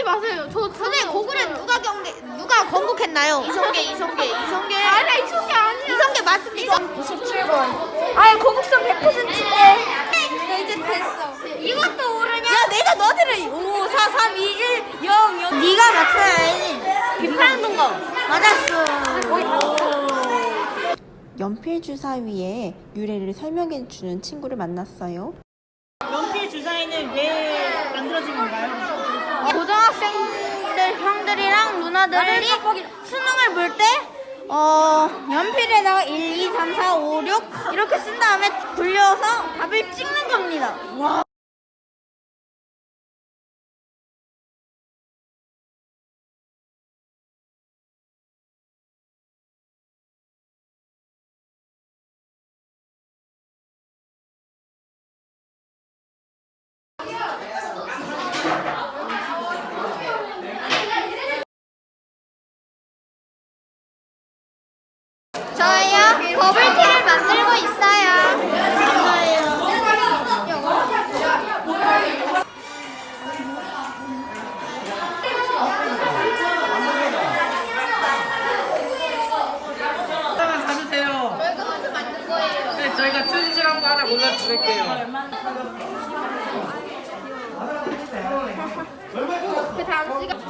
지 마세요. 저 선생님 고글에 누가 경계 누가 건국했나요? 이성계 이성계 이성계. 아니야 이성계 아니야. 이성계 맞습니다. 27번. 아 거북선 100%인데. 이제 됐어. 이것도 모르냐? 야 내가 너들을 5 4 3 2 1 0 0 네가 맞춰야지. 비파는 동거. 맞았어. 연필 주사 위에 유래를 설명해 주는 친구를 만났어요. 연필 주사위는 왜 만들어진 건가요? 고등학생들 형들이랑 누나들이 수능을 볼 때 어, 연필에다가 1, 2, 3, 4, 5, 6 이렇게 쓴 다음에 굴려서 답을 찍는 겁니다. 저희요 버블티를 만들고 있어요. 하나 가주세요. 네, 저희가 튼실한 거 하나 골라드릴게요. 그 다음 시간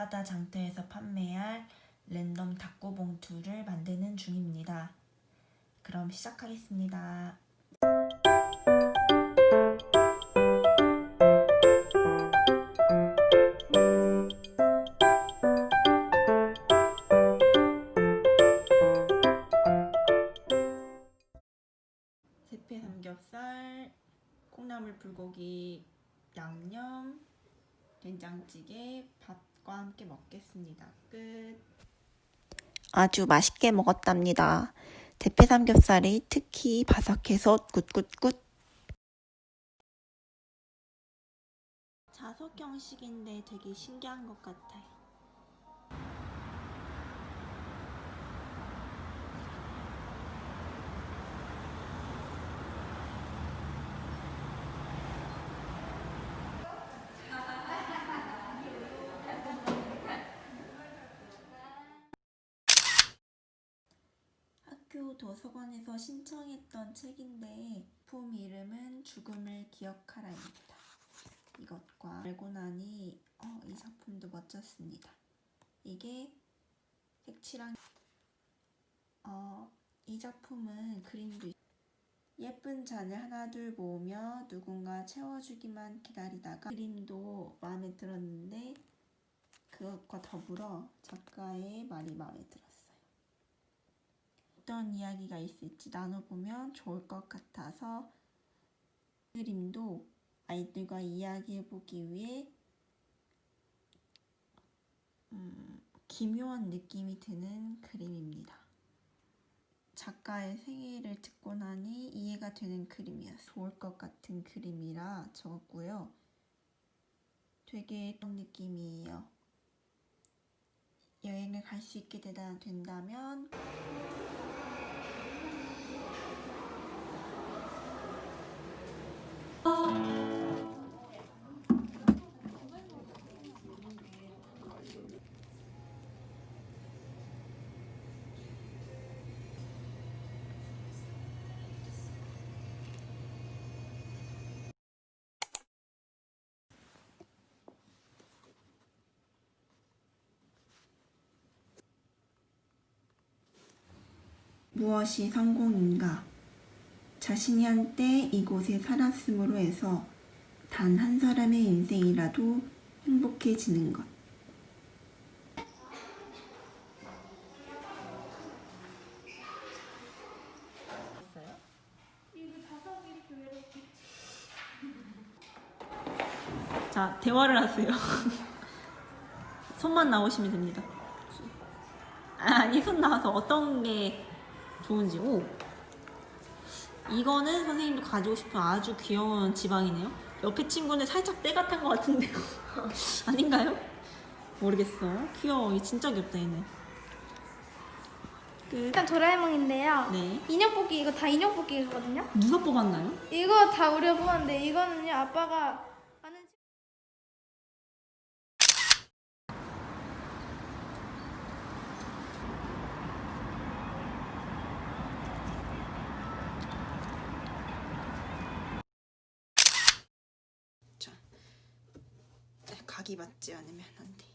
바다 장터에서 판매할 랜덤 닭고 봉투를 만드는 중입니다. 그럼 시작하겠습니다. 아주 맛있게 먹었답니다. 대패 삼겹살이 특히 바삭해서 굿굿굿. 자석 형식인데 되게 신기한 것 같아요. 학교 도서관에서 신청했던 책인데 품 이름은 죽음을 기억하라입니다. 이것과 알고 나니 어, 이 작품도 멋졌습니다. 이게 색칠한 어, 이 작품은 그림도 있- 예쁜 잔을 하나 둘 모으며 누군가 채워주기만 기다리다가 그림도 마음에 들었는데 그것과 더불어 작가의 말이 마음에 들었어요. 어떤 이야기가 있을지 나눠보면 좋을 것 같아서 그림도 아이들과 이야기해보기 위해 음, 기묘한 느낌이 드는 그림입니다. 작가의 생애를 듣고 나니 이해가 되는 그림이었어요. 좋을 것 같은 그림이라 적었고요. 되게 어떤 느낌이에요. 여행을 갈 수 있게 된다면 무엇이 성공인가? 자신이 한때 이곳에 살았음으로 해서 단 한 사람의 인생이라도 행복해지는 것. 자, 대화를 하세요. 손만 나오시면 됩니다. 아니, 손 나와서 어떤 게 좋은지. 오. 이거는 선생님도 가지고 싶은 아주 귀여운 지방이네요. 옆에 친구는 살짝 때 같은 것 같은데요. 아닌가요? 모르겠어. 귀여워. 이 진짜 귀엽다, 얘네. 끝. 일단 도라에몽인데요. 네. 인형 뽑기 이거 다 인형 뽑기거든요. 누가 뽑았나요? 이거 다 우리가 뽑았는데 이거는요 아빠가 아는 친- 자, 각이 맞지 않으면 안 돼.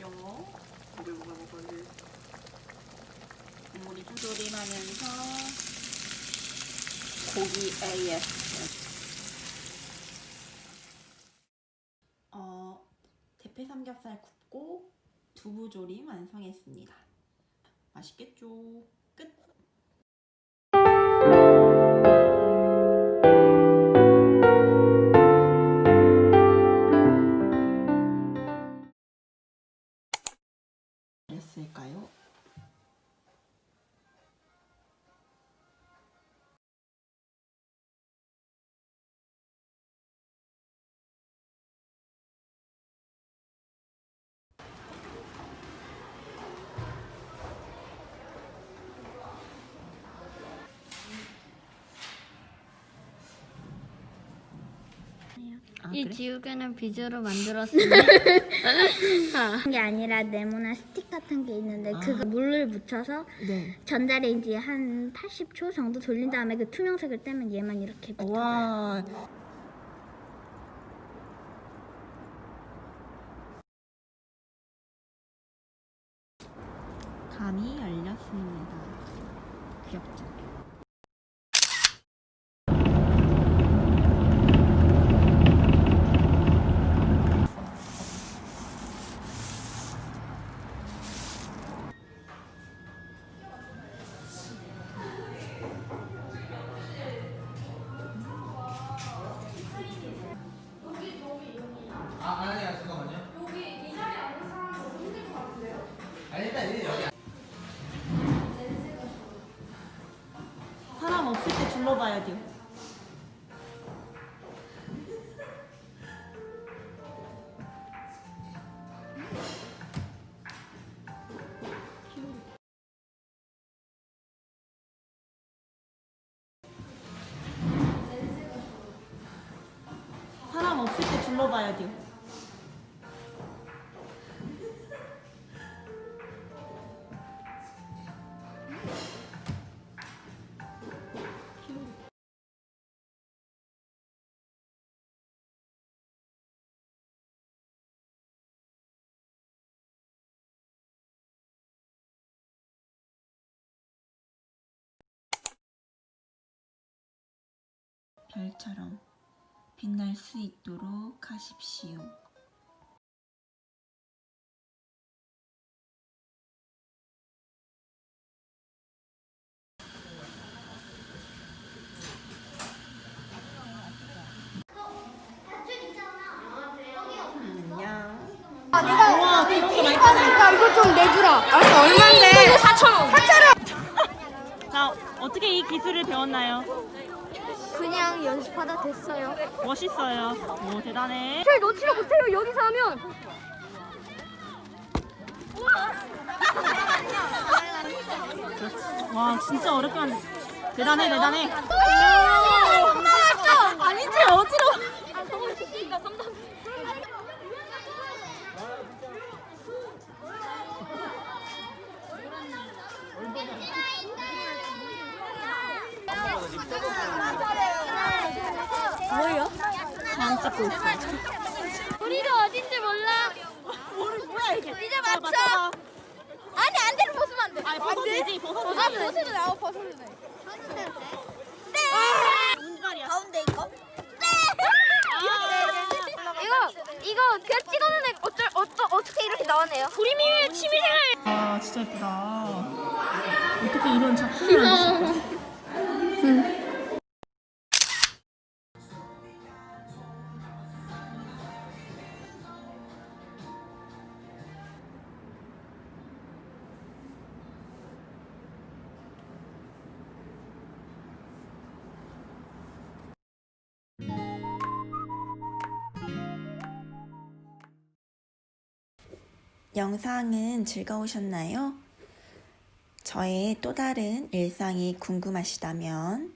요 보글보글보글 국물이 조절하면서 고기 AS 어 대패 삼겹살 굽고 두부 조림 완성했습니다. 맛있겠죠 아, 이 그래? 지우개는 비즈로 만들었습니다. 그런 게 아니라 네모나 스틱 같은 게 있는데 그거 물을 묻혀서 네. 전자레인지에 한 80초 정도 돌린 다음에 그 투명색을 떼면 얘만 이렇게 붙어요. 와 감이 열렸습니다. 귀엽죠? 돼요. 사람 없을 때 둘러봐야 돼요. 별처럼 빛날 수 있도록 하십시오. 거좀 내주라. 알았어 얼마인데? 이거 4천 원. 4천 원. 자, 어떻게 이 기술을 배웠나요? 그냥 연습하다 됐어요. 멋있어요. 오 대단해. 잘 놓치려 못해요 여기서 하면. 와 진짜 어렵게 한. 대단해 대단해. 아니지 어지러. 뭐예요? 안 찍고 있어. 우리가 어딘지 몰라. 뭐를 뭐야 이게? 이제 맞춰. 아니 안대를 벗으면 안 돼. 아니 벗어도 되지 벗어도 아. 벗어도 돼. 아 벗어도 돼. 네. 가운데 이거. 네. 아. 이거 이거 그 찍었는데 어쩔 어쩌 어떻게 이렇게 나왔네요. 구리미의 취미생활. 아 진짜 예쁘다. 어떻게 이런 작품을 만드셨어? 영상은 즐거우셨나요? 저의 또 다른 일상이 궁금하시다면